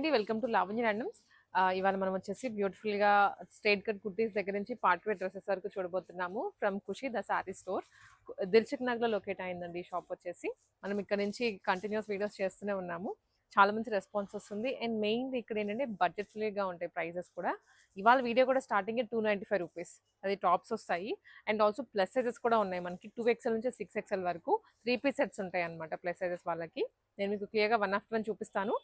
అండి. Welcome to Lavanya randoms ఇవాళ మనం వచ్చేసి బ్యూటిఫుల్గా స్ట్రేట్ కట్ కుర్తీస్ దగ్గర నుంచి పార్ట్ వేర్ డ్రెస్సెస్ వరకు చూడబోతున్నాము from Khushi the sari store Dilsukh నగర్లో లొకేట్ అయిందండి ఈ షాప్ వచ్చేసి. మనం ఇక్కడ నుంచి కంటిన్యూస్ వీడియోస్ చేస్తూనే ఉన్నాము. చాలా మంచి రెస్పాన్స్ వస్తుంది. అండ్ మెయిన్ ఇక్కడ ఏంటంటే బడ్జెట్గా ఉంటాయి ప్రైజెస్ కూడా. ఇవాళ వీడియో కూడా starting two ninety five rupees. అది టాప్స్ వస్తాయి. అండ్ ఆల్సో ప్లస్ సైజెస్ కూడా ఉన్నాయి మనకి. టూ ఎక్స్ఎల్ నుంచి సిక్స్ ఎక్స్ఎల్ వరకు త్రీ పీస్ సెట్స్ ఉంటాయి అనమాట ప్లస్ సైజెస్ వాళ్ళకి. నేను మీకు క్లియర్గా వన్ ఆఫ్ వన్ చూపిస్తాను.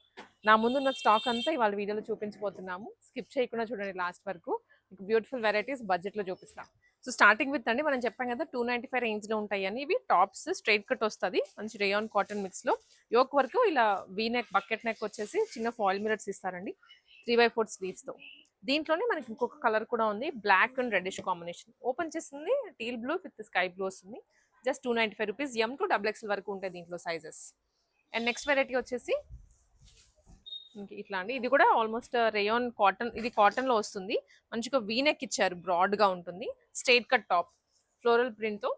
నా ముందున్న స్టాక్ అంతా ఇవాళ వీడియోలో చూపించబోతున్నాము. స్కిప్ చేయకుండా చూడండి లాస్ట్ వరకు. మీకు బ్యూటిఫుల్ వెరైటీస్ బడ్జెట్లో చూపిస్తాను సో స్టార్టింగ్ విత్ అండి మనం చెప్పాం కదా టూ నైంటీ ఫైవ్ రేంజ్లో ఉంటాయి అని. ఇవి టాప్స్ స్ట్రైట్ కట్ వస్తుంది. మంచి రేయాన్ కాటన్ మిక్స్లో. యోక్ వరకు ఇలా వీ నెక్ బకెట్ నెక్ వచ్చేసి చిన్న ఫాయిల్ మిరర్స్ ఇస్తారండి. త్రీ బై ఫోర్ స్లీవ్స్తో. దీంట్లోనే మనకి ఇంకొక కలర్ కూడా ఉంది. Black and reddish combination. Open చేస్తుంది. Teal blue with sky blue వస్తుంది. Just two ninety five rupees. M to double XL వరకు ఉంటాయి దీంట్లో సైజెస్. అండ్ నెక్స్ట్ వెరైటీ వచ్చేసి ఇట్లా అండి. ఇది కూడా ఆల్మోస్ట్ రేయాన్ కాటన్ ఇది కాటన్లో వస్తుంది. మంచిగా వీనెక్ ఇచ్చారు బ్రాడ్గా ఉంటుంది. స్ట్రైట్ కట్ టాప్ ఫ్లోరల్ ప్రింట్తో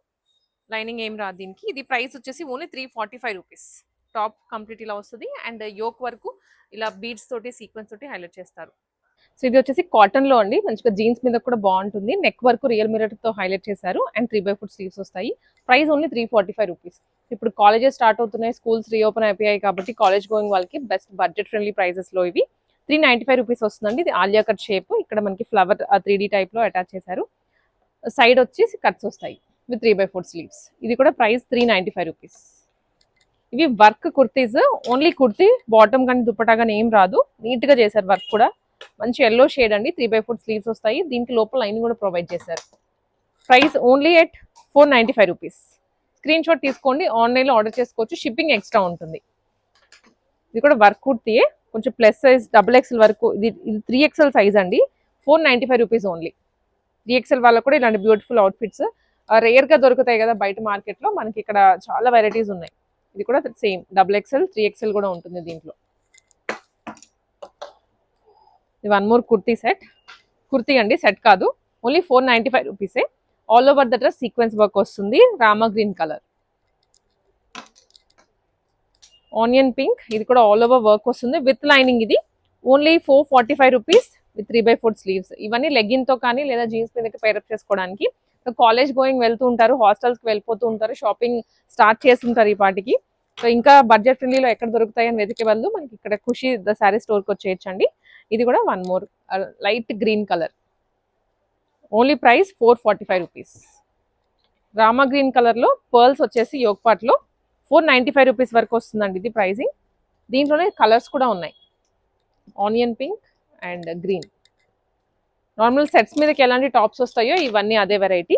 లైనింగ్ ఏం రాదు దీనికి. ఇది ప్రైస్ వచ్చేసి only three forty five rupees. Top complete ఇలా వస్తుంది. అండ్ యోక్ వరకు ఇలా బీడ్స్ తోటి సీక్వెన్స్ తోటి హైలైట్ చేస్తారు. సో ఇది వచ్చేసి కాటన్లో అండి. మంచిగా జీన్స్ మీద కూడా బాగుంటుంది. నెక్ వరకు రియల్ మిరర్తో హైలైట్ చేశారు. And three by four sleeves వస్తాయి. Price only three forty five rupees. ఇప్పుడు కాలేజెస్ స్టార్ట్ అవుతున్నాయి స్కూల్స్ రీఓపెన్ అయిపోయాయి కాబట్టి కాలేజ్ గోయింగ్ వాళ్ళకి బెస్ట్ బడ్జెట్ ఫ్రెండ్లీ ప్రైజెస్లో ఇవి. త్రీ నైన్టీ ఫైవ్ రూపీస్ వస్తుందండి. ఇది ఆలియా కట్ షేప్ ఇక్కడ మనకి ఫ్లవర్ త్రీ డీ టైప్లో అటాచ్ చేశారు. సైడ్ వచ్చేసి కట్స్ వస్తాయి with three by four sleeves ఇది కూడా price three ninety five rupees ఇవి work kurtis. Only kurti bottom కానీ దుప్పటా కానీ ఏం రాదు. నీట్గా చేశారు వర్క్ కూడా. మంచి ఎల్లో షేడ్ అండి. త్రీ బై ఫోర్ స్లీవ్స్ వస్తాయి. దీనికి లోపల లైన్ కూడా ప్రొవైడ్ చేశారు. Price only at four ninety five rupees screenshot తీసుకోండి ఆన్లైన్లో ఆర్డర్ చేసుకోవచ్చు షిప్పింగ్ ఎక్స్ట్రా ఉంటుంది. ఇది కూడా వర్క్ కుర్తీయే కొంచెం ప్లస్ సైజ్ డబుల్ ఎక్స్ఎల్ వరకు ఇది ఇది త్రీ ఎక్స్ఎల్ సైజ్ అండి. Four ninety five rupees only. Three XL వాళ్ళకు కూడా ఇలాంటి బ్యూటిఫుల్ అవుట్ఫిట్స్. రేర్గా దొరుకుతాయి కదా బయట మార్కెట్లో మనకి ఇక్కడ చాలా వెరైటీస్ ఉన్నాయి. ఇది కూడా same double XL three XL కూడా ఉంటుంది దీంట్లో. ఇది one more kurti set. Kurti అండి సెట్ కాదు. ఓన్లీ ఫోర్ నైంటీ ఫైవ్ రూపీసే. All over the dress sequence work వస్తుంది. Rama green colour onion pink ఇది కూడా ఆల్ ఓవర్ వర్క్ వస్తుంది. విత్ లైనింగ్ ఇది only four forty five rupees with three by four sleeves ఇవన్నీ లెగ్గిన్తో కానీ లేదా జీన్స్ మీదకి పేరప్ చేసుకోవడానికి. కాలేజ్ గోయింగ్ వెళ్తూ ఉంటారు హాస్టల్స్కి వెళ్ళిపోతూ ఉంటారు షాపింగ్ స్టార్ట్ చేస్తుంటారు ఈ పాటికి. సో ఇంకా బడ్జెట్ ఫ్రెండ్లీలో ఎక్కడ దొరుకుతాయని వెతికే వాళ్ళు మనకి ఇక్కడ ఖుషి ద శారీ స్టోర్కి వచ్చేయచ్చండి. ఇది కూడా one more light green colour only price four forty five rupees. Rama green కలర్లో పర్ల్స్ వచ్చేసి యోగపాట్లో ఫోర్ నైంటీ ఫైవ్ రూపీస్ వరకు వస్తుందండి ఇది ప్రైజింగ్ దీంట్లోనే కలర్స్ కూడా ఉన్నాయి. Onion pink and green. Normal sets మీదకి ఎలాంటి టాప్స్ వస్తాయో ఇవన్నీ అదే వెరైటీ.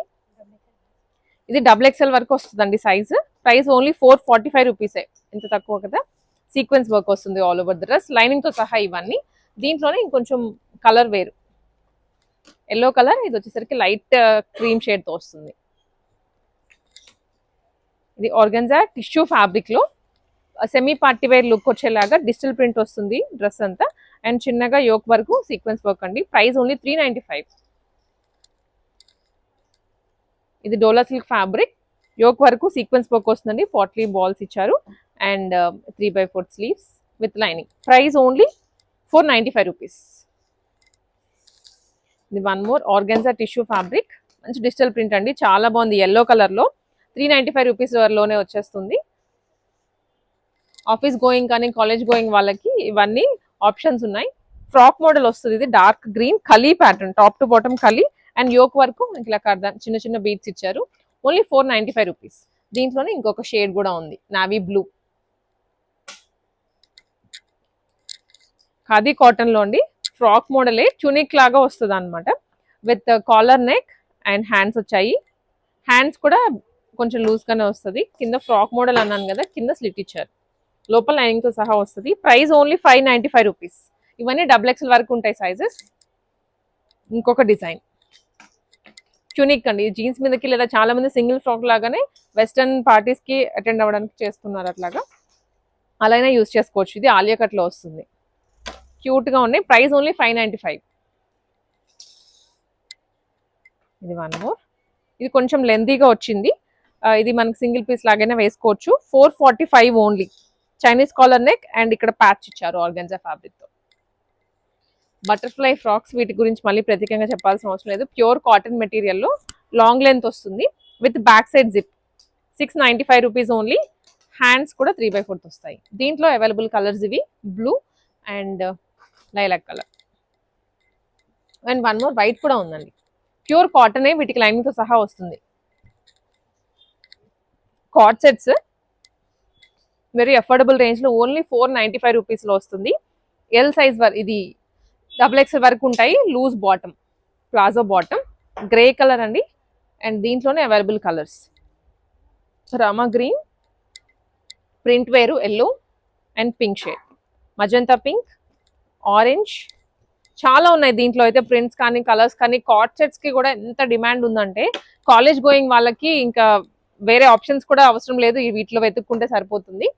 ఇది డబుల్ ఎక్స్ఎల్ వరకు వస్తుందండి size. Price only four forty five రూపీసే. ఇంత తక్కువ కదా? సీక్వెన్స్ వర్క్ వస్తుంది ఆల్ ఓవర్ ద డ్రెస్. లైనింగ్తో సహా ఇవన్నీ. దీంట్లోనే ఇంకొంచెం కలర్ వేరు. ఎల్లో కలర్ ఇది వచ్చేసరికి లైట్ క్రీమ్ షేడ్తో వస్తుంది. ఇది ఆర్గన్జా టిష్యూ ఫ్యాబ్రిక్లో సెమీ పార్టీ వేర్ లుక్ వచ్చేలాగా డిజిటల్ ప్రింట్ వస్తుంది డ్రెస్ అంతా. అండ్ చిన్నగా యోక్ వరకు సీక్వెన్స్ వర్క్ అండి. Price only three five. ఇది డోలా సిల్క్ ఫ్యాబ్రిక్. యోక్ వరకు సీక్వెన్స్ వర్క్ వస్తుందండి. ఫార్టీ బాల్స్ ఇచ్చారు. And three by four sleeves with lining price only four ninety five rupees. ఇది one more organza tissue fabric మంచి digital print అండి. చాలా బాగుంది. Yellow కలర్లో త్రీ నైంటీ ఫైవ్ రూపీస్లోనే వచ్చేస్తుంది. ఆఫీస్ గోయింగ్ కానీ కాలేజ్ గోయింగ్ వాళ్ళకి ఇవన్నీ ఆప్షన్స్ ఉన్నాయి. ఫ్రాక్ మోడల్ వస్తుంది. ఇది dark green kali pattern top to bottom kali and yoke వరకు ఇలా కర్దాన్ చిన్న చిన్న బీట్స్ ఇచ్చారు. Only four ninety five rupees దీంట్లోనే ఇంకొక షేడ్ కూడా ఉంది. నావీ బ్లూ ఖాదీ కాటన్లో అండి. ఫ్రాక్ మోడలే చునిక్ లాగా వస్తుంది అనమాట with collar neck and hands వచ్చాయి. హ్యాండ్స్ కూడా కొంచెం లూజ్గానే వస్తుంది. కింద ఫ్రాక్ మోడల్ అన్నాను కదా కింద స్లిట్ ఇచ్చారు. లోపల లైనింగ్తో సహా వస్తుంది. Price only five ninety five rupees ఇవన్నీ డబుల్ ఎక్స్ఎల్ వరకు ఉంటాయి సైజెస్ ఇంకొక డిజైన్ చునిక్ అండి. జీన్స్ మీదకి లేదా చాలా మంది సింగిల్ ఫ్రాక్ లాగానే వెస్టర్న్ పార్టీస్కి అటెండ్ అవ్వడానికి చేస్తున్నారు అట్లాగా. అలానే యూస్ చేసుకోవచ్చు. ఇది ఆలియా కట్లో వస్తుంది. క్యూట్గా ఉన్నాయి. Price only five ninety five. ఇది వన్ మోర్. ఇది కొంచెం లెందీగా వచ్చింది. ఇది మనకి సింగిల్ పీస్ లాగానే వేసుకోవచ్చు. Four forty five only. Chinese collar neck and ఇక్కడ ప్యాచ్ ఇచ్చారు ఆర్గెన్జా ఫ్యాబ్రిక్తో బటర్ఫ్లై ఫ్రాక్స్ వీటి గురించి మళ్ళీ ప్రత్యేకంగా చెప్పాల్సిన అవసరం లేదు. ప్యూర్ కాటన్ మెటీరియల్లో లాంగ్ లెంత్ వస్తుంది. With back side zip. Six ninety five rupees only. Hands కూడా త్రీ బై ఫోర్త్ వస్తాయి. దీంట్లో అవైలబుల్ కలర్స్ ఇవి. Blue and lilac colour. And one more white కూడా ఉందండి. ప్యూర్ కాటనే వీటికి లైనింగ్తో సహా వస్తుంది. కాట్ సెట్స్ వెరీ అఫోర్డబుల్ రేంజ్లో ఓన్లీ ఫోర్ నైంటీ ఫైవ్ రూపీస్లో వస్తుంది. ఎల్ సైజ్ వర్ ఇది డబుల్ ఎక్స్ వరకు ఉంటాయి. Loose bottom palazzo bottom grey colour అండి. అండ్ దీంట్లోనే available colours Rama green print వేరు yellow and pink shade magenta pink orange. చాలా ఉన్నాయి దీంట్లో అయితే ప్రింట్స్ కానీ కలర్స్ కానీ. కార్డ్ సెట్స్కి కూడా ఎంత డిమాండ్ ఉందంటే కాలేజ్ గోయింగ్ వాళ్ళకి ఇంకా వేరే ఆప్షన్స్ కూడా అవసరం లేదు. ఈ వీటిలో వెతుక్కుంటే సరిపోతుంది.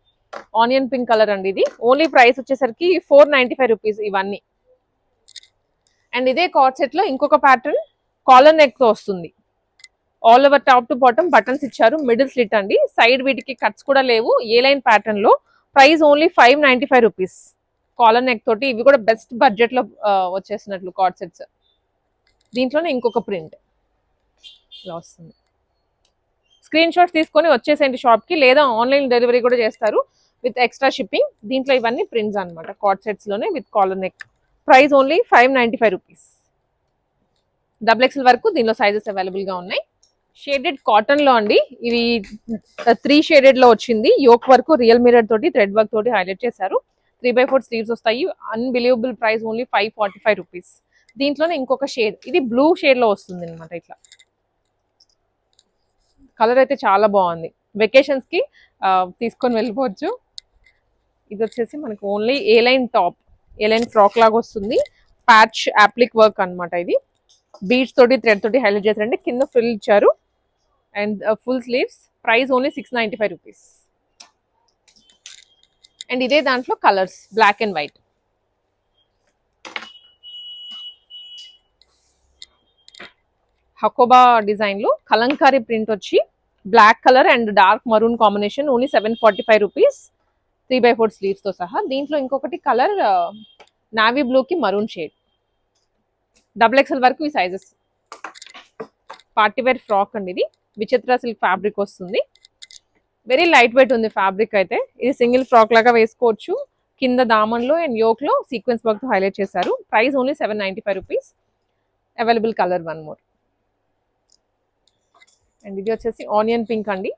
ఆనియన్ పింక్ కలర్ అండి ఇది. ఓన్లీ ప్రైస్ వచ్చేసరికి ఫోర్ నైంటీ ఫైవ్ రూపీస్ ఇవన్నీ. అండ్ ఇదే కార్డ్ సెట్లో ఇంకొక ప్యాటర్న్ కాలర్ నెక్తో వస్తుంది. All over top to bottom buttons ఇచ్చారు. మిడిల్ స్లిట్ అండి. సైడ్ వీటికి కట్స్ కూడా లేవు. ఏ లైన్ ప్యాటర్న్లో price only five ninety five rupees collar neck తోటి ఇవి కూడా బెస్ట్ బడ్జెట్లో వచ్చేసినట్లు కార్డ్ సెట్స్ దీంట్లోనే ఇంకొక ప్రింట్ ఇలా వస్తుంది. స్క్రీన్ షాట్స్ తీసుకొని వచ్చేసేయండి షాప్కి లేదా ఆన్లైన్ డెలివరీ కూడా చేస్తారు విత్ ఎక్స్ట్రా షిప్పింగ్ దీంట్లో ఇవన్నీ ప్రింట్స్ అనమాట cord సెట్స్లోనే with collar neck price only five ninety five rupees double XL వరకు దీనిలో సైజెస్ అవైలబుల్గా ఉన్నాయి. షేడెడ్ కాటన్లో అండి ఇవి త్రీ షేడెడ్లో వచ్చింది. యోక్ వరకు రియల్ మిరర్ తోటి థ్రెడ్ వర్క్ తోటి హైలైట్ చేశారు. త్రీ బై ఫోర్ స్లీవ్స్ వస్తాయి. Unbelievable price only five forty five rupees దీంట్లోనే ఇంకొక షేడ్ ఇది బ్లూ షేడ్లో వస్తుంది అనమాట ఇట్లా. కలర్ అయితే చాలా బాగుంది. వెకేషన్స్కి తీసుకొని వెళ్ళిపోవచ్చు. ఇది వచ్చేసి మనకు only A line top A line frock లాగా వస్తుంది. ప్యాచ్ యాప్లిక్ వర్క్ అన్నమాట ఇది. బీడ్స్ తోటి థ్రెడ్ తోటి హైలైట్ చేశారండి కింద ఫిల్ ఇచ్చారు. And full sleeves price only six ninety five rupees and ఇదే దాంట్లో colours black and white Hakoba డిజైన్లో కలంకారీ ప్రింట్ వచ్చి black colour and dark maroon combination only seven forty five rupees three by four స్లీవ్స్తో సహా. దీంట్లో ఇంకొకటి colour navy blue కి maroon shade double XL వరకు ఈ సైజెస్ పార్టీ వేర్ ఫ్రాక్ అండి ఇది. విచిత్ర సిల్క్ ఫ్యాబ్రిక్ వస్తుంది. వెరీ లైట్ వెయిట్ ఉంది ఫ్యాబ్రిక్ అయితే. ఇది సింగిల్ ఫ్రాక్ లాగా వేసుకోవచ్చు. కింద దామన్లో అండ్ యోక్లో సీక్వెన్స్ వర్క్ హైలైట్ చేశారు. Price only seven ninety five rupees. Available colour one more. And ఇది వచ్చేసి ఆనియన్ పింక్ అండి.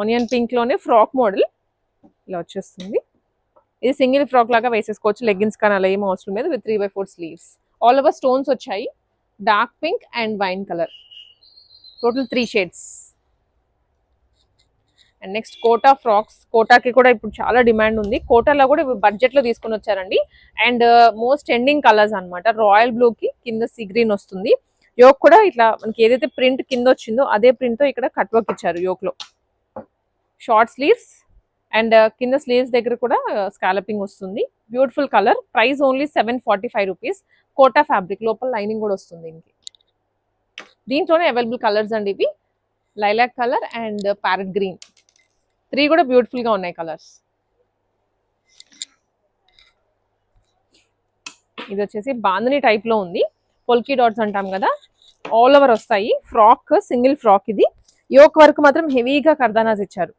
ఆనియన్ పింక్లోనే ఫ్రాక్ మోడల్ ఇలా వచ్చేస్తుంది. ఇది సింగిల్ ఫ్రాక్ లాగా వేసేసుకోవచ్చు. లెగ్గిన్స్ కానీ అలా ఏం అవసరం లేదు. With three by four sleeves. All over stones వచ్చాయి. Dark pink and wine colour. Total three shades. And next Kota frocks కోటాకి కూడా ఇప్పుడు చాలా డిమాండ్ ఉంది. కోటాలో కూడా బడ్జెట్లో తీసుకొని వచ్చారండి. అండ్ మోస్ట్ ఎండింగ్ కలర్స్ అన్నమాట. రాయల్ బ్లూ కి కింద సీ గ్రీన్ వస్తుంది. యోక్ కూడా ఇట్లా మనకి ఏదైతే ప్రింట్ కింద వచ్చిందో అదే ప్రింట్తో ఇక్కడ కట్ వర్క్ ఇచ్చారు యోక్లో. షార్ట్ స్లీవ్స్ అండ్ కింద స్లీవ్స్ దగ్గర కూడా uh, స్కాలపింగ్ వస్తుంది. Beautiful colour price only seven forty five rupees Kota fabric లోపల లైనింగ్ కూడా వస్తుంది దీనికి. దీంట్లోనే అవైలబుల్ కలర్స్ అండి ఇవి. Lilac colour and parrot green three కూడా బ్యూటిఫుల్గా ఉన్నాయి కలర్స్. ఇది వచ్చేసి బాందని టైప్లో ఉంది. పొల్కీ డాట్స్ అంటాం కదా ఆల్ ఓవర్ వస్తాయి. ఫ్రాక్ సింగిల్ ఫ్రాక్ ఇది. యోక్ వర్క్ మాత్రం హెవీగా కర్దానాస్ ఇచ్చారు.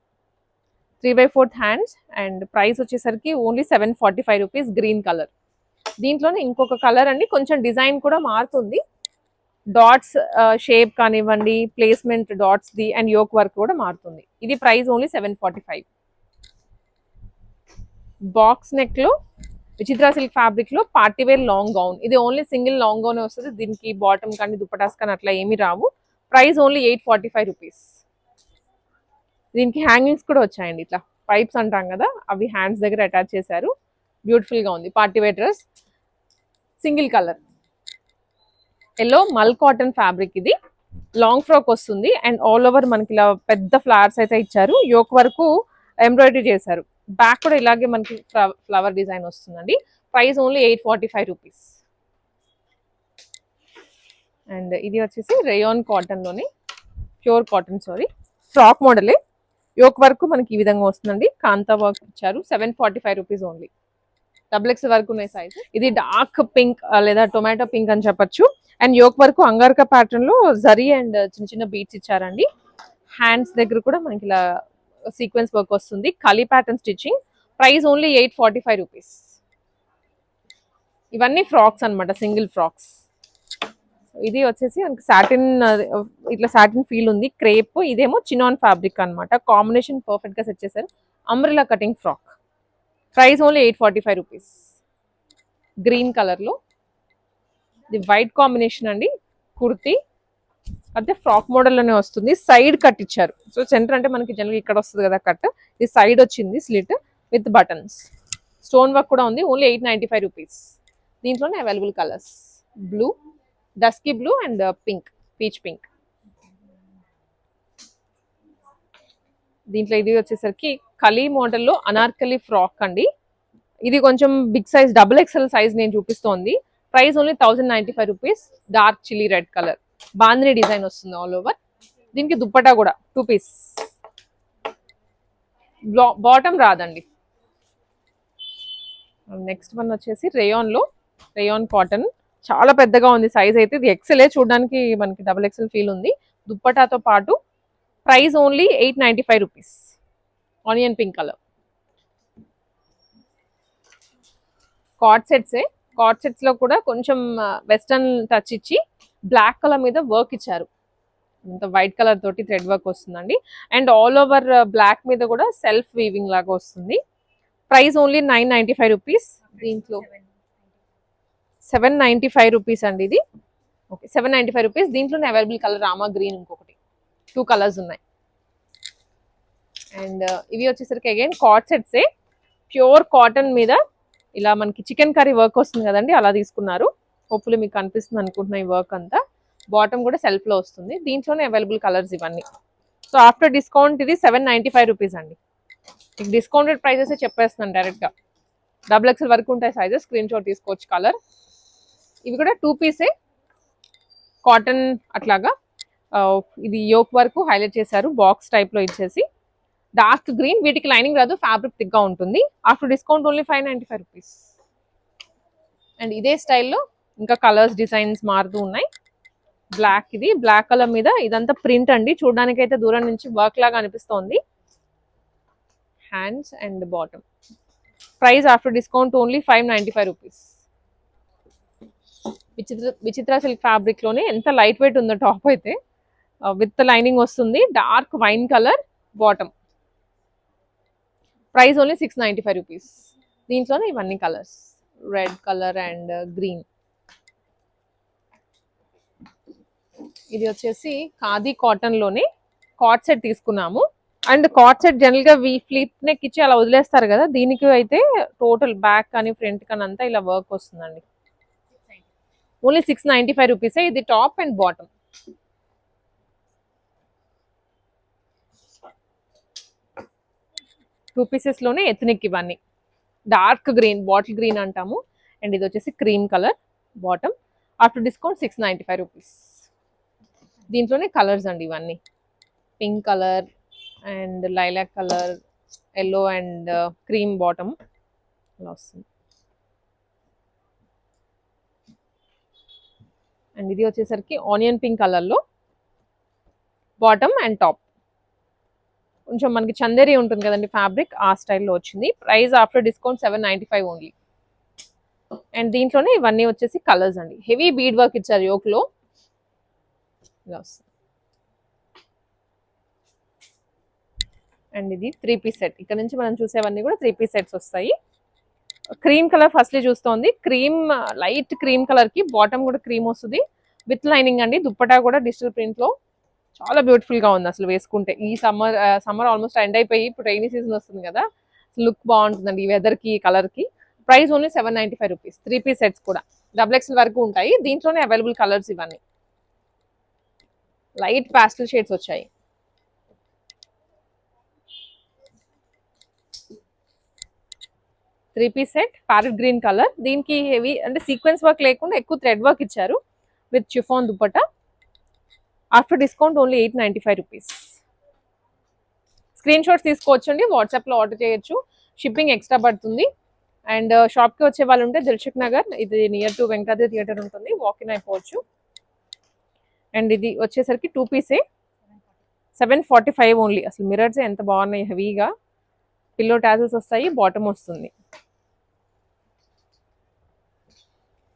Three by fourth hands and price వచ్చేసరికి only seven forty five rupees green colour. దీంట్లోనే ఇంకొక కలర్ అండి కొంచెం డిజైన్ కూడా మారుతుంది. డాట్స్ షేప్ కానివ్వండి ప్లేస్మెంట్ డాట్స్ ది అండ్ యోక్ వర్క్ కూడా మారుతుంది. ఇది price only seven forty five. Box నెక్లో Vichitra silk ఫ్యాబ్రిక్లో పార్టీ వేర్ లాంగ్ గౌన్. ఇది ఓన్లీ సింగిల్ లాంగ్ గౌన్ వస్తుంది. దీనికి బాటమ్ కానీ దుప్పటాస్ కానీ అట్లా ఏమీ రావు. Price only eight forty five rupees. దీనికి హ్యాంగింగ్స్ కూడా వచ్చాయండి ఇట్లా. పైప్స్ అంటాం కదా అవి హ్యాండ్స్ దగ్గర అటాచ్ చేశారు. బ్యూటిఫుల్గా ఉంది party wear dress single colour. Yellow mul cotton fabric ఇది. లాంగ్ ఫ్రాక్ వస్తుంది. అండ్ ఆల్ ఓవర్ మనకి ఇలా పెద్ద ఫ్లవర్స్ అయితే ఇచ్చారు. యోక్ వరకు ఎంబ్రాయిడరీ చేశారు. బ్యాక్ కూడా ఇలాగే మనకి ఫ్లవర్ డిజైన్ వస్తుందండి. Price only eight forty five rupees and ఇది వచ్చేసి రేయాన్ కాటన్లోని ప్యూర్ కాటన్ సారీ ఫ్రాక్ మోడలే యోక్ వరకు మనకి ఈ విధంగా వస్తుందండి. కాంతా వర్క్ ఇచ్చారు. Seven forty five rupees only double X వరకు ఉన్నాయి సైజ్ ఇది డార్క్ పింక్ లేదా టొమాటో పింక్ అని చెప్పొచ్చు. అండ్ యోక్ వరకు అంగారక ప్యాటర్న్లో జరీ అండ్ చిన్న చిన్న బీట్స్ ఇచ్చారండి. హ్యాండ్స్ దగ్గర కూడా మనకి ఇలా సీక్వెన్స్ వర్క్ వస్తుంది. Kali pattern stitching price only eight forty five rupees ఇవన్నీ ఫ్రాక్స్ అన్నమాట సింగిల్ ఫ్రాక్స్ ఇది వచ్చేసి మనకి సాటిన్ ఇట్లా సాటిన్ ఫీల్ ఉంది. క్రేప్ ఇదేమో చినాన్ ఫ్యాబ్రిక్ అన్నమాట. కాంబినేషన్ పర్ఫెక్ట్గా సెట్ చేశారు. Umbrella cutting frock price only eight forty five rupees green కలర్లో ఇది వైట్ కాంబినేషన్ అండి. కుర్తీ. అయితే ఫ్రాక్ మోడల్లోనే వస్తుంది. సైడ్ కట్ ఇచ్చారు. సో సెంటర్ అంటే మనకి జనరల్ ఇక్కడ వస్తుంది కదా కట్ ఇది సైడ్ వచ్చింది slit with buttons stone work కూడా ఉంది. Only eight ninety five rupees దీంట్లోనే available colours blue dusky blue and pink peach pink దీంట్లో ఇది వచ్చేసరికి కలీ మోడల్లో అనార్కలి ఫ్రాక్ అండి. ఇది కొంచెం big size double XL size నేను చూపిస్తోంది. Price only thousand ninety five rupees dark chilli red colour బాంద్రీ design వస్తుంది ఆల్ ఓవర్ దీనికి దుప్పటా కూడా టూ పీస్ బాటమ్ రాదండి. నెక్స్ట్ వన్ వచ్చేసి రేయాన్లో రేయాన్ కాటన్ చాలా పెద్దగా ఉంది సైజ్ అయితే. ఇది ఎక్సెలే చూడడానికి మనకి డబుల్ ఎక్సెల్ ఫీల్ ఉంది. దుప్పటాతో పాటు price only eight ninety five rupees onion pink colour. Cord సెట్సే cord సెట్స్లో కూడా కొంచెం వెస్టర్న్ టచ్ ఇచ్చి బ్లాక్ కలర్ మీద వర్క్ ఇచ్చారు. అంత వైట్ కలర్ తోటి థ్రెడ్ వర్క్ వస్తుందండి. అండ్ ఆల్ ఓవర్ బ్లాక్ మీద కూడా సెల్ఫ్ వీవింగ్ లాగా వస్తుంది. Price only nine ninety five rupees దీంట్లో సెవెన్ నైంటీ ఫైవ్ రూపీస్ అండి ఇది. Okay seven ninety five rupees దీంట్లోనే అవైలబుల్ కలర్ రామా గ్రీన్ ఇంకొకటి. టూ కలర్స్ ఉన్నాయి. అండ్ uh, ఇవి వచ్చేసరికి అగైన్ కాట్ సెట్సే ప్యూర్ కాటన్ మీద ఇలా మనకి చికెన్ కర్రీ వర్క్ వస్తుంది కదండి అలా తీసుకున్నారు. హోప్ఫుల్లీ మీకు కనిపిస్తుంది అనుకుంటున్నా ఈ వర్క్ అంతా. బాటమ్ కూడా సెల్ఫ్లో వస్తుంది. దీంట్లోనే అవైలబుల్ కలర్స్ ఇవన్నీ. సో ఆఫ్టర్ డిస్కౌంట్ ఇది సెవెన్ నైంటీ ఫైవ్ రూపీస్ అండి. మీకు డిస్కౌంటెడ్ ప్రైజెస్ చెప్పేస్తున్నాను డైరెక్ట్గా. డబుల్ ఎక్స్ఎల్ వరకు ఉంటాయి సైజెస్ స్క్రీన్ షాట్ తీసుకోవచ్చు కలర్ ఇవి కూడా టూ పీసే కాటన్ అట్లాగా uh, ఇది యోక్ వరకు హైలైట్ చేశారు బాక్స్ టైప్లో ఇచ్చేసి. డార్క్ గ్రీన్ వీటికి లైనింగ్ రాదు ఫ్యాబ్రిక్ థిక్గా ఉంటుంది. After discount only five ninety five rupees. And ఇదే స్టైల్లో ఇంకా కలర్స్ డిజైన్స్ మారుతూ ఉన్నాయి. బ్లాక్ ఇది. బ్లాక్ కలర్ మీద ఇదంతా ప్రింట్ అండి. చూడడానికి అయితే దూరం నుంచి వర్క్ లాగా అనిపిస్తోంది. Hands and bottom price after discount only five ninety five rupees Vichitra Vichitra silk ఫ్యాబ్రిక్లోనే ఎంత లైట్ వెయిట్ ఉందో టాప్ అయితే uh, విత్ లైనింగ్ వస్తుంది. Dark wine colour bottom price only six ninety five rupees. దీంట్లోనే ఇవన్నీ colours. Red colour and green ఇది వచ్చేసి ఖాదీ కాటన్లోనే cord set తీసుకున్నాము. అండ్ కాట్ సెట్ జనరల్గా వీ ఫ్లిప్ నెక్ ఇచ్చి అలా వదిలేస్తారు కదా దీనికి అయితే టోటల్ బ్యాక్ కానీ ఫ్రంట్ కానీ అంతా ఇలా వర్క్ వస్తుందండి. Only six ninety five rupees. ఇది టాప్ అండ్ బాటమ్ టూ పీసెస్లోనే ఎథనిక్ ఇవన్నీ. డార్క్ గ్రీన్ బాటిల్ గ్రీన్ అంటాము. అండ్ ఇది వచ్చేసి cream colour bottom. After discount six ninety five rupees. దీంట్లోనే కలర్స్ అండి ఇవన్నీ. Pink colour and lilac colour yellow and uh, cream bottom. అలా వస్తుంది. అండ్ ఇది వచ్చేసరికి ఆనియన్ పింక్ కలర్లో బాటమ్ అండ్ టాప్. కొంచెం మనకి చందేరి ఉంటుంది కదండి ఫ్యాబ్రిక్ ఆ స్టైల్లో వచ్చింది. Price after discount seven ninety five only and దీంట్లోనే ఇవన్నీ వచ్చేసి కలర్స్ అండి. హెవీ బీడ్ వర్క్ ఇచ్చారు యోక్లో. ఇలా వస్తుంది. అండ్ ఇది త్రీ పీస్ సెట్ ఇక్కడ నుంచి మనం చూసేవన్నీ కూడా త్రీ పీస్ సెట్స్ వస్తాయి. క్రీమ్ కలర్ ఫస్ట్లీ చూస్తోంది. క్రీమ్ లైట్ క్రీమ్ కలర్కి బాటమ్ కూడా క్రీమ్ వస్తుంది. విత్ లైనింగ్ అండి. దుప్పటా కూడా డిజిటల్ ప్రింట్లో. చాలా బ్యూటిఫుల్గా ఉంది అసలు వేసుకుంటే. ఈ సమ్మర్ సమ్మర్ ఆల్మోస్ట్ ఎండ్ అయిపోయి ఇప్పుడు రైనీ సీజన్ వస్తుంది కదా లుక్ బాగుంటుందండి ఈ వెదర్కి కలర్కి. Price only seven ninety five rupees three piece sets కూడా డబుల్ ఎక్స్ఎల్ వరకు ఉంటాయి దీంట్లోనే అవైలబుల్ కలర్స్ ఇవన్నీ. లైట్ పాస్టల్ షేడ్స్ వచ్చాయి. Three piece set parrot green colour దీనికి హెవీ అంటే సీక్వెన్స్ వర్క్ లేకుండా ఎక్కువ థ్రెడ్ వర్క్ ఇచ్చారు with chiffon dupatta. After discount only eight ninety five rupees. Screenshots తీసుకోవచ్చండి. వాట్సాప్లో ఆర్డర్ చేయొచ్చు. షిప్పింగ్ ఎక్స్ట్రా పడుతుంది. అండ్ uh, షాప్కి వచ్చే వాళ్ళు ఉంటే దిల్షుక్ నగర్ ఇది నియర్ టు వెంకటాద్రి థియేటర్ ఉంటుంది. వాకిన్ అయిపోవచ్చు. అండ్ ఇది వచ్చేసరికి టూ పీసే సెవెన్ ఫార్టీ ఫైవ్ ఓన్లీ అసలు మిరర్స్ ఎంత బాగున్నాయి హెవీగా పిల్లో టాజల్స్ వస్తాయి బాటమ్ వస్తుంది.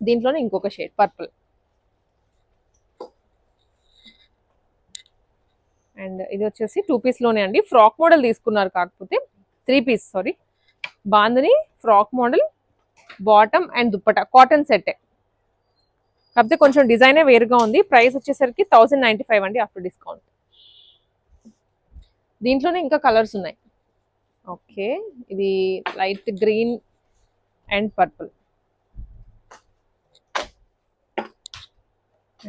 దీంట్లోనే ఇంకొక షేడ్ పర్పుల్ అండ్ ఇది వచ్చేసి టూ పీస్లోనే అండి. ఫ్రాక్ మోడల్ తీసుకున్నారు కాకపోతే three piece sorry bandhani frock model bottom and dupatta cotton సెట్టే కాకపోతే కొంచెం డిజైనే వేరుగా ఉంది. ప్రైస్ వచ్చేసరికి థౌసండ్ నైంటీ ఫైవ్ అండి ఆఫ్టర్ డిస్కౌంట్ దీంట్లోనే ఇంకా కలర్స్ ఉన్నాయి. ఓకే ఇది light green and purple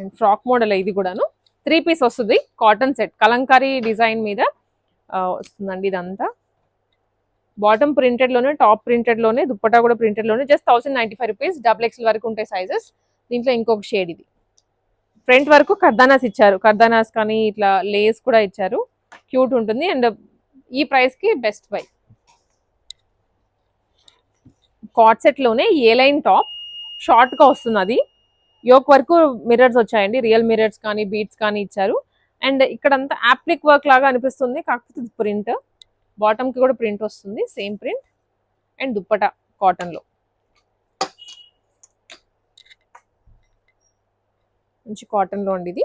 and frock model ఇది కూడాను. త్రీ పీస్ వస్తుంది కాటన్ సెట్. కలంకారీ డిజైన్ మీద వస్తుందండి ఇదంతా. బాటమ్ ప్రింటెడ్లోనే టాప్ ప్రింటెడ్లోనే దుప్పటా కూడా ప్రింటెడ్లోనే just thousand ninety five rupees double XL వరకు ఉంటాయి సైజెస్ దీంట్లో ఇంకొక షేడ్ ఇది. ఫ్రంట్ వరకు కర్దానాస్ ఇచ్చారు. కర్దానాస్ కానీ ఇట్లా లేస్ కూడా ఇచ్చారు. క్యూట్ ఉంటుంది అండ్ ఈ ప్రైస్కి బెస్ట్ బై కాట్ సెట్లోనే ఏ లైన్ టాప్ షార్ట్గా వస్తుంది అది. యోక్ వరకు మిర్రర్స్ వచ్చాయండి. రియల్ మిర్రర్స్ కానీ బీట్స్ కానీ ఇచ్చారు. అండ్ ఇక్కడంతా యాప్లిక్ వర్క్ లాగా అనిపిస్తుంది. కాకపోతే ప్రింట్ బాటమ్కి కూడా ప్రింట్ వస్తుంది. సేమ్ ప్రింట్ అండ్ దుప్పట కాటన్లో మంచి కాటన్లో అండి ఇది.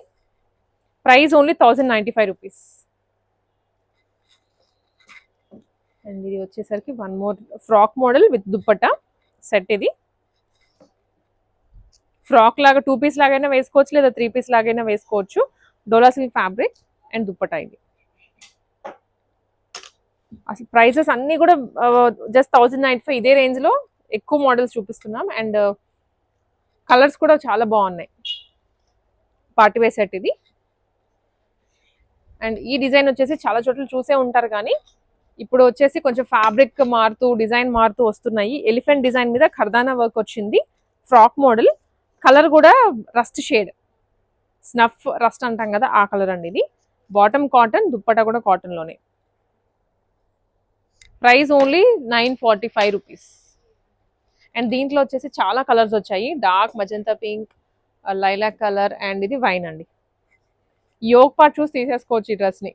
Price only thousand ninety five rupees and ఇది వచ్చేసరికి one more frock model with dupatta. Set ఇది. ఫ్రాక్ లాగా టూ పీస్ లాగైనా వేసుకోవచ్చు లేదా త్రీ పీస్ లాగైనా వేసుకోవచ్చు. Dola silk fabric and dupatta ఇది. అసలు ప్రైసెస్ అన్నీ కూడా జస్ట్ థౌజండ్ నైన్ ఫైవ్ ఇదే రేంజ్లో ఎక్కువ మోడల్స్ చూపిస్తున్నాం. అండ్ కలర్స్ కూడా చాలా బాగున్నాయి. పార్టీ సెట్ ఇది. అండ్ ఈ డిజైన్ వచ్చేసి చాలా చోట్ల చూసే ఉంటారు కానీ ఇప్పుడు వచ్చేసి కొంచెం ఫ్యాబ్రిక్ మారుతూ డిజైన్ మారుతూ వస్తున్నాయి. ఎలిఫెంట్ డిజైన్ మీద ఖర్దానా వర్క్ వచ్చింది. Frock model. కలర్ కూడా రస్ట్ షేడ్. స్నఫ్ రస్ట్ అంటాం కదా ఆ కలర్ అండి ఇది. బాటమ్ కాటన్ దుప్పట కూడా కాటన్లోనే price only nine forty five rupees. And దీంట్లో వచ్చేసి చాలా కలర్స్ వచ్చాయి. Dark magenta pink lilac colour and ఇది వైన్ అండి. యోగ్ పార్ట్ చూసి తీసేసుకోవచ్చు ఈ డ్రెస్ని.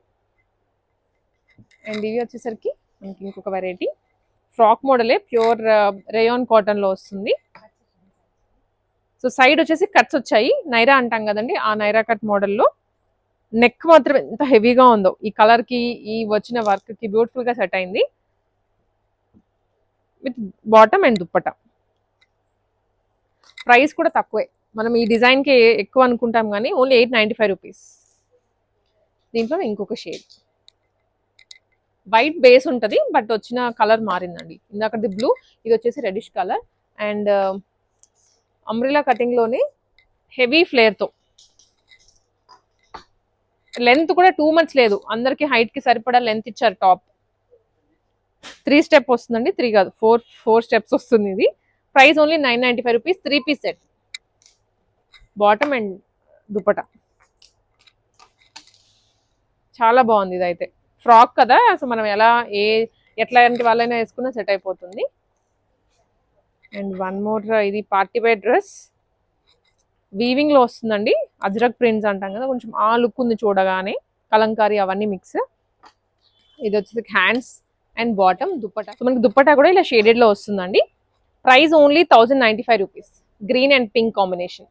అండ్ ఇవి వచ్చేసరికి మనకి ఇంకొక వెరైటీ ఫ్రాక్ మోడలే ప్యూర్ రేయాన్ కాటన్లో వస్తుంది. సో సైడ్ వచ్చేసి కట్స్ వచ్చాయి. నైరా అంటాం కదండి ఆ నైరా కట్ మోడల్లో. నెక్ మాత్రం ఎంత హెవీగా ఉందో. ఈ కలర్కి ఈ వచ్చిన వర్క్కి బ్యూటిఫుల్గా సెట్ అయింది. With bottom and dupatta. Price కూడా తక్కువే. మనం ఈ డిజైన్కి ఎక్కువ అనుకుంటాం కానీ only eight ninety five rupees. దీంట్లో ఇంకొక షేడ్. వైట్ బేస్ ఉంటుంది బట్ వచ్చిన కలర్ మారిందండి. ఇందాకది బ్లూ ఇది వచ్చేసి రెడిష్ కలర్ అండ్ అంబ్రిలా కటింగ్లోని హెవీ ఫ్లేర్తో లెంత్ కూడా టూ మంత్స్ లేదు. అందరికి హైట్కి సరిపడా లెంత్ ఇచ్చారు టాప్ త్రీ స్టెప్ వస్తుందండి. త్రీ కాదు. ఫోర్ ఫోర్ స్టెప్స్ వస్తుంది ఇది. Price only nine ninety five rupees three piece set bottom and dupatta. చాలా బాగుంది ఇదైతే. ఫ్రాక్ కదా అసలు మనం ఎలా ఏ ఎట్లాంటి వాళ్ళైనా వేసుకున్నా సెట్ అయిపోతుంది. అండ్ వన్ మోర్ ఇది పార్టీ వేర్ డ్రెస్. వీవింగ్లో వస్తుందండి. అజ్రక్ ప్రింట్స్ అంటాం కదా కొంచెం ఆ లుక్ ఉంది చూడగానే. కలంకారీ అవన్నీ మిక్స్ ఇది వచ్చేసి hands and bottom dupatta. So మనకి దుప్పటా కూడా ఇలా షేడెడ్లో వస్తుందండి. Price only thousand ninety five rupees green and pink combination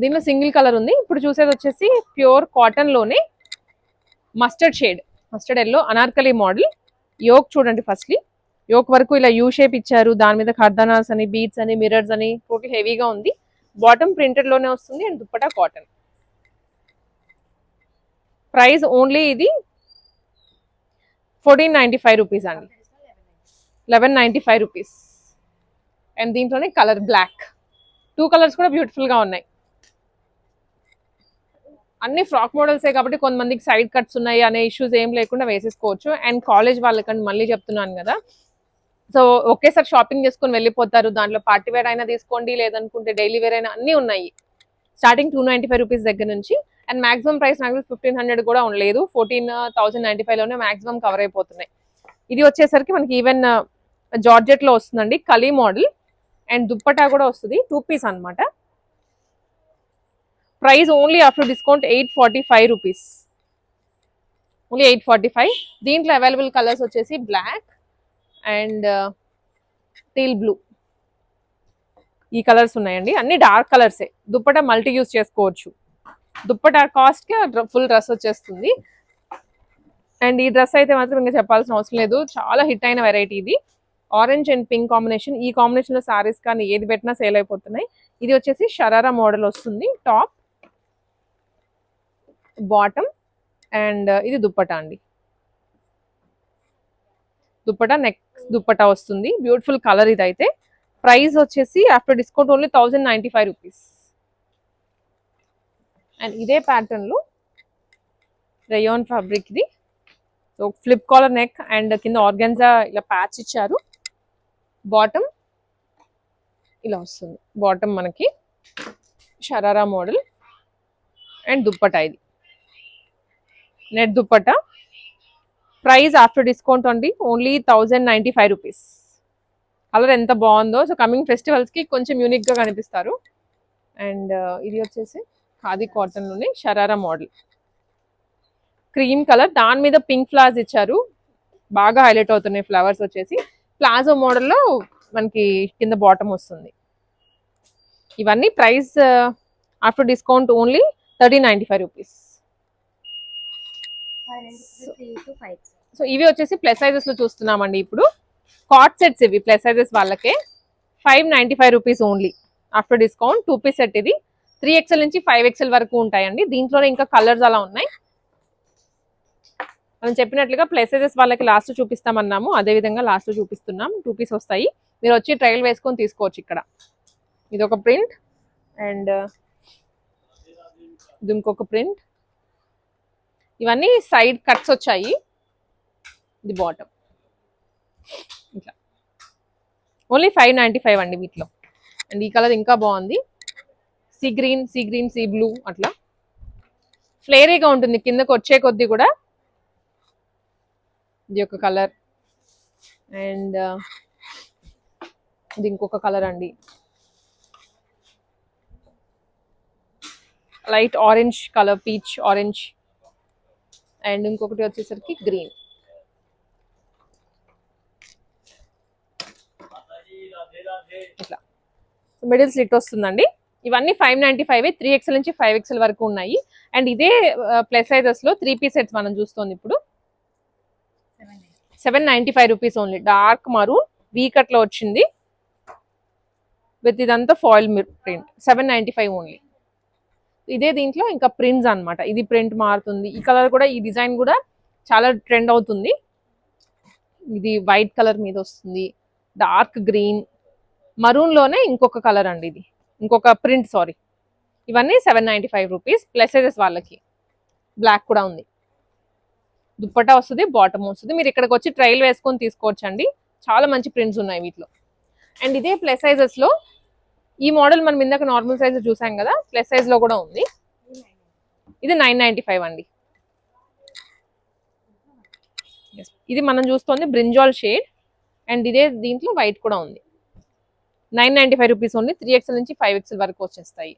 దీనిలో సింగిల్ కలర్ ఉంది. ఇప్పుడు చూసేది వచ్చేసి pure కాటన్లోనే mustard shade mustard yellow anarkali model yoke చూడండి ఫస్ట్లీ యోక్ వరకు ఇలా యూ షేప్ ఇచ్చారు. దాని మీద ఖర్దానాస్ అని బీట్స్ అని మిరర్స్ అని టోటల్ హెవీగా ఉంది. బాటమ్ ప్రింటెడ్లోనే వస్తుంది and dupatta cotton. Price only ఇది ఫోర్టీన్ నైంటీ ఫైవ్ రూపీస్ అండి. Eleven ninety five rupees. And దీంట్లోనే కలర్ బ్లాక్. టూ కలర్స్ కూడా బ్యూటిఫుల్గా ఉన్నాయి. అన్ని ఫ్రాక్ మోడల్సే కాబట్టి కొంతమందికి సైడ్ కట్స్ ఉన్నాయి అనే ఇష్యూస్ ఏం లేకుండా వేసేసుకోవచ్చు. అండ్ కాలేజ్ వాళ్ళకంటే మళ్ళీ చెప్తున్నాను కదా. సో ఒకేసారి షాపింగ్ చేసుకొని వెళ్ళిపోతారు. దాంట్లో పార్టీ వేర్ అయినా తీసుకోండి లేదనుకుంటే డైలీ వేర్ అయినా అన్నీ ఉన్నాయి. Starting two ninety five rupees దగ్గర నుంచి. అండ్ మాక్సిమం ప్రైస్ నాకు ఫిఫ్టీన్ హండ్రెడ్ కూడా ఉండలేదు. ఫోర్టీన్ థౌసండ్ నైంటీ ఫైవ్లోనే మాక్సిమం కవర్ అయిపోతున్నాయి. ఇది వచ్చేసరికి మనకి ఈవెన్ జార్జెట్లో వస్తుందండి కలీ మోడల్. అండ్ దుప్పటా కూడా వస్తుంది టూ పీస్ అన్నమాట. Price only after discount eight forty five rupees. Only eight forty five. దీంట్లో అవైలబుల్ కలర్స్ వచ్చేసి బ్లాక్ అండ్ టీల్ బ్లూ ఈ కలర్స్ ఉన్నాయండి. అన్ని డార్క్ కలర్సే దుప్పట మల్టీ యూస్ చేసుకోవచ్చు. దుప్పట కాస్ట్కి ఫుల్ డ్రెస్ వచ్చేస్తుంది. అండ్ ఈ డ్రెస్ అయితే మాత్రం ఇంకా చెప్పాల్సిన అవసరం లేదు. చాలా హిట్ అయిన వెరైటీ ఇది. ఆరెంజ్ అండ్ పింక్ కాంబినేషన్ ఈ కాంబినేషన్లో సారీస్ కానీ ఏది పెట్టినా సేల్ అయిపోతున్నాయి. ఇది వచ్చేసి షరారా మోడల్ వస్తుంది. టాప్ బాటమ్ అండ్ ఇది దుప్పట అండి. దుప్పటా నెక్ దుప్పటా వస్తుంది. బ్యూటిఫుల్ కలర్ ఇది అయితే ప్రైస్ వచ్చేసి after discount only thousand ninety five rupees and ఇదే ప్యాటర్న్లో. రేయాన్ ఫ్యాబ్రిక్ ఇది so flip collar neck and కింద ఆర్గాన్జా ఇలా ప్యాచ్ ఇచ్చారు. బాటమ్ ఇలా వస్తుంది. బాటమ్ మనకి షరారా మోడల్ అండ్ దుప్పటా ఇది. Net dupatta price after discount అండి only thousand ninety five rupees colour ఎంత బాగుందో సో కమింగ్ ఫెస్టివల్స్కి కొంచెం యూనిక్గా కనిపిస్తారు. అండ్ uh, ఇది వచ్చేసి ఖాదీ కాటన్లోని షరారా మోడల్ క్రీమ్ కలర్ దాని మీద పింక్ ఫ్లవర్స్ ఇచ్చారు. బాగా హైలైట్ అవుతున్నాయి ఫ్లవర్స్ వచ్చేసి. ప్లాజో మోడల్లో మనకి కింద బాటమ్ వస్తుంది. ఇవన్నీ price after discount only thirty ninety five rupees so ఇవి వచ్చేసి ప్లస్ సైజెస్లో చూస్తున్నామండి ఇప్పుడు. కాట్ సెట్స్ ఇవి ప్లస్ సైజెస్ వాళ్ళకే five ninety five rupees only after discount two piece set ఇది త్రీ ఎక్స్ఎల్ నుంచి ఫైవ్ ఎక్స్ఎల్ వరకు ఉంటాయండి. దీంట్లోనే ఇంకా కలర్స్ అలా ఉన్నాయి. మనం చెప్పినట్లుగా ప్లస్ సైజెస్ వాళ్ళకి లాస్ట్ చూపిస్తామన్నాము. అదే విధంగా లాస్ట్ చూపిస్తున్నాం. టూ పీస్ వస్తాయి. మీరు వచ్చి ట్రయల్ వేసుకొని తీసుకోవచ్చు ఇక్కడ. ఇది ఒక ప్రింట్ అండ్ ఇది ఇంకొక ప్రింట్ ఇవన్నీ సైడ్ కట్స్ వచ్చాయి. ఇది బాటమ్. ఇట్లా. ఓన్లీ ఫైవ్ నైంటీ ఫైవ్ అండి వీటిలో. అండ్ ఈ కలర్ ఇంకా బాగుంది. Sea green sea green sea blue అట్లా. ఫ్లేరీగా ఉంటుంది. కిందకు వచ్చే కొద్దీ కూడా ఇది ఒక కలర్. అండ్ ఇది ఇంకొక కలర్ అండి. Light orange colour peach orange. And ఇంకొకటి వచ్చేసరికి గ్రీన్. ఇట్లా. మిడిల్ స్లిట్ వస్తుందండి. ఇవన్నీ five ninety five three XL నుంచి ఫైవ్ ఎక్స్ఎల్ వరకు ఉన్నాయి. అండ్ ఇదే ప్లస్ సైజెస్లో త్రీ పీస్ సెట్స్ మనం చూస్తుంది ఇప్పుడు. Seven ninety five rupees only dark maroon V కట్లో వచ్చింది. విత్ ఇదంతా foil print seven ninety five only ఇదే దీంట్లో ఇంకా ప్రింట్స్ అన్నమాట. ఇది ప్రింట్ మారుతుంది ఈ కలర్ కూడా ఈ డిజైన్ కూడా చాలా ట్రెండ్ అవుతుంది. ఇది వైట్ కలర్ మీద వస్తుంది. డార్క్ గ్రీన్ మరూన్లోనే ఇంకొక కలర్ అండి ఇది. ఇంకొక ప్రింట్ సారీ ఇవన్నీ seven ninety five rupees plus sizes వాళ్ళకి. బ్లాక్ కూడా ఉంది. దుప్పటా వస్తుంది బాటమ్ వస్తుంది. మీరు ఇక్కడికి వచ్చి ట్రయల్ వేసుకొని తీసుకోవచ్చు అండి చాలా మంచి ప్రింట్స్ ఉన్నాయి వీటిలో. అండ్ ఇదే ప్లస్ ఈ మోడల్ మనం ఇందాక నార్మల్ సైజ్ చూసాం కదా ప్లస్ సైజ్లో కూడా ఉంది. ఇది నైన్ నైన్టీ ఫైవ్ అండి. ఇది మనం చూస్తుంది బ్రింజాల్ షేడ్ అండ్ ఇదే దీంట్లో వైట్ కూడా ఉంది. Nine ninety five rupees only three XL నుంచి ఫైవ్ ఎక్స్ఎల్ వరకు వచ్చేస్తాయి.